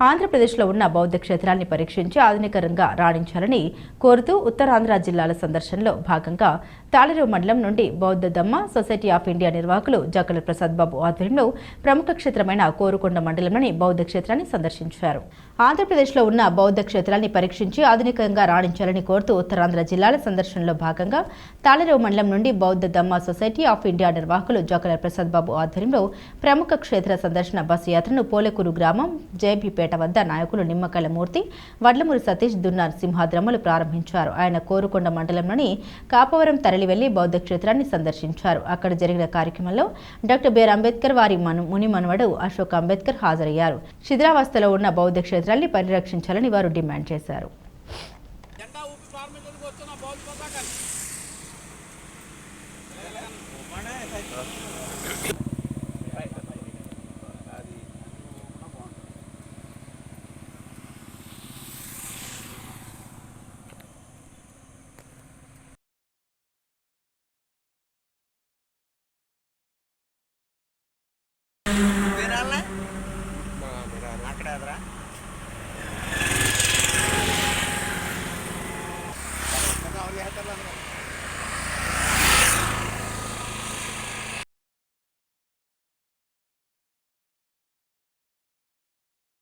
ఆంధ్రప్రదేశ్లో ఉన్న బౌద్ధ క్షేత్రాన్ని పరీక్షించి ఆధునికరంగా రాణించాలని కోరుతూ ఉత్తరాంధ్ర జిల్లాల సందర్శనలో భాగంగా తాళరేవు మండలం నుండి బౌద్ధ దమ్మ సొసైటీ ఆఫ్ ఇండియా నిర్వాహకులు జక్కల ప్రసాద్ బాబు ఆధ్వర్యంలో ప్రముఖ క్షేత్రమైన కోరుకొండ మండలంలోని బౌద్ధ క్షేత్రాన్ని సందర్శించారు. ఆంధ్రప్రదేశ్లో ఉన్న బౌద్ధ క్షేత్రాన్ని పరీక్షించి ఆధునికంగా రాణించాలని కోరుతూ ఉత్తరాంధ్ర జిల్లాల సందర్శనలో భాగంగా తాళరేవు మండలం నుండి బౌద్ధ దమ్మ సొసైటీ ఆఫ్ ఇండియా నిర్వాహకులు జోకల ప్రసాద్ బాబు ఆధ్వర్యంలో ప్రముఖ క్షేత్ర సందర్శన బస్సు యాత్రను పోలేకూరు గ్రామం జేబీపేట వద్ద నాయకులు నిమ్మకల మూర్తి వడ్లమూరి సతీష్ దున్నార్ సింహాద్రములు ప్రారంభించారు. ఆయన కోరుకొండ మండలంలోని కాపవరం తరలి వెళ్ళి బౌద్ధ క్షేత్రాన్ని సందర్శించారు. అక్కడ జరిగిన కార్యక్రమంలో డాక్టర్ బిఆర్ అంబేద్కర్ వారి మను ముని మనవడు అశోక్ అంబేద్కర్ హాజరయ్యారు. శిథిరావస్థలో ఉన్న బౌద్ధ క్షేత్రాన్ని పరిరక్షించాలని వారు డిమాండ్ చేశారు. Matarlangan.